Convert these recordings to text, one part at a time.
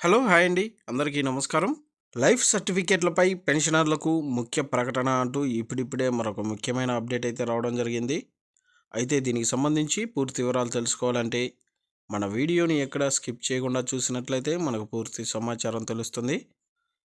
Hello hi అండి. అందరికీ నమస్కారం. లైఫ్ సర్టిఫికేట్లపై పెన్షనర్లకు ముఖ్య ప్రకటన అంటూ ఇప్పుడిప్పుడే మరొక ముఖ్యమైన అప్డేట్ అయితే రావడం జరిగింది. అయితే దీనికి సంబంధించి పూర్తి వివరాలు తెలుసుకోవాలంటే మన వీడియోని ఎక్కడ స్కిప్ చేయకుండా చూసినట్లయితే మనకు పూర్తి సమాచారం తెలుస్తుంది.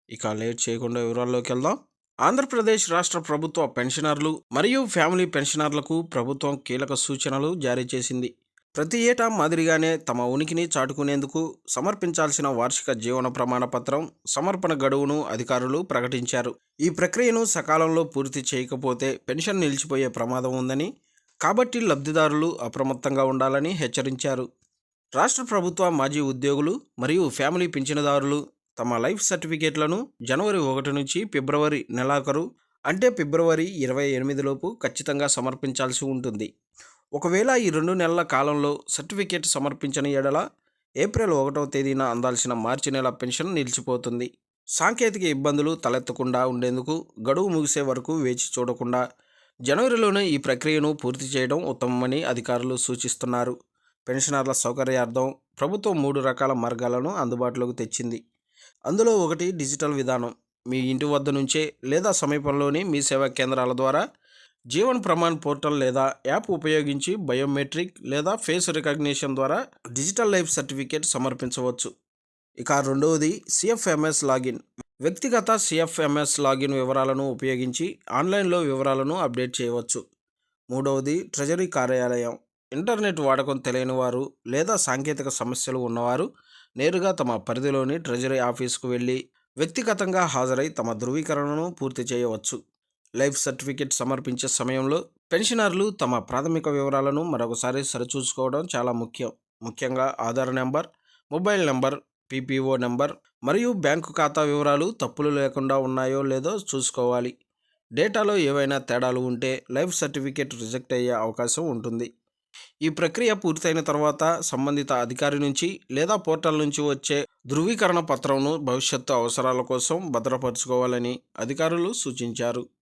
ఇక లేట్ చేయకుండా వివరాల్లోకి వెళ్దాం. ఆంధ్రప్రదేశ్ రాష్ట్ర ప్రభుత్వ పెన్షనర్లు మరియు ఫ్యామిలీ పెన్షనర్లకు ప్రభుత్వం కీలక సూచనలు జారీ చేసింది. ప్రతి ఏటా మాదిరిగానే తమ ఉనికిని చాటుకునేందుకు సమర్పించాల్సిన వార్షిక జీవన ప్రమాణపత్రం సమర్పణ గడువును అధికారులు ప్రకటించారు. ఈ ప్రక్రియను సకాలంలో పూర్తి చేయకపోతే పెన్షన్ నిలిచిపోయే ప్రమాదం ఉందని కాబట్టి లబ్ధిదారులు అప్రమత్తంగా ఉండాలని హెచ్చరించారు. రాష్ట్ర ప్రభుత్వ మాజీ ఉద్యోగులు మరియు ఫ్యామిలీ పింఛనదారులు తమ లైఫ్ సర్టిఫికేట్లను జనవరి ఒకటి నుంచి ఫిబ్రవరి నెలాఖరు అంటే ఫిబ్రవరి ఇరవై ఎనిమిదిలోపు ఖచ్చితంగా సమర్పించాల్సి ఉంటుంది. ఒకవేళ ఈ రెండు నెలల కాలంలో సర్టిఫికేట్ సమర్పించని ఎడల ఏప్రిల్ ఒకటవ తేదీన అందాల్సిన మార్చి నెల పెన్షన్ నిలిచిపోతుంది. సాంకేతిక ఇబ్బందులు తలెత్తకుండా ఉండేందుకు గడువు ముగిసే వరకు వేచి చూడకుండా జనవరిలోనే ఈ ప్రక్రియను పూర్తి చేయడం ఉత్తమమని అధికారులు సూచిస్తున్నారు. పెన్షనర్ల సౌకర్యార్థం ప్రభుత్వం మూడు రకాల మార్గాలను అందుబాటులోకి తెచ్చింది. అందులో ఒకటి డిజిటల్ విధానం. మీ ఇంటి వద్ద నుంచే లేదా సమీపంలోని మీ సేవా కేంద్రాల ద్వారా జీవన్ ప్రమాణ్ పోర్టల్ లేదా యాప్ ఉపయోగించి బయోమెట్రిక్ లేదా ఫేస్ రికగ్నిషన్ ద్వారా డిజిటల్ లైఫ్ సర్టిఫికేట్ సమర్పించవచ్చు. ఇక రెండవది సిఎఫ్ఎంఎస్ లాగిన్. వ్యక్తిగత సిఎఫ్ఎంఎస్ లాగిన్ వివరాలను ఉపయోగించి ఆన్లైన్లో వివరాలను అప్డేట్ చేయవచ్చు. మూడవది ట్రెజరీ కార్యాలయం. ఇంటర్నెట్ వాడకం తెలియని వారు లేదా సాంకేతిక సమస్యలు ఉన్నవారు నేరుగా తమ పరిధిలోని ట్రెజరీ ఆఫీస్కు వెళ్ళి వ్యక్తిగతంగా హాజరై తమ ధృవీకరణను పూర్తి చేయవచ్చు. లైఫ్ సర్టిఫికేట్ సమర్పించే సమయంలో పెన్షనర్లు తమ ప్రాథమిక వివరాలను మరొకసారి సరిచూసుకోవడం చాలా ముఖ్యం. ముఖ్యంగా Aadhaar number mobile number PPO number మరియు బ్యాంకు ఖాతా వివరాలు తప్పులు లేకుండా ఉన్నాయో లేదో చూసుకోవాలి. డేటాలో ఏవైనా తేడాలు ఉంటే లైఫ్ సర్టిఫికేట్ రిజెక్ట్ అయ్యే అవకాశం ఉంటుంది. ఈ ప్రక్రియ పూర్తయిన తర్వాత సంబంధిత అధికారి నుంచి లేదా పోర్టల్ నుంచి వచ్చే ధృవీకరణ పత్రంను భవిష్యత్తు అవసరాల కోసం భద్రపరచుకోవాలని అధికారులు సూచించారు.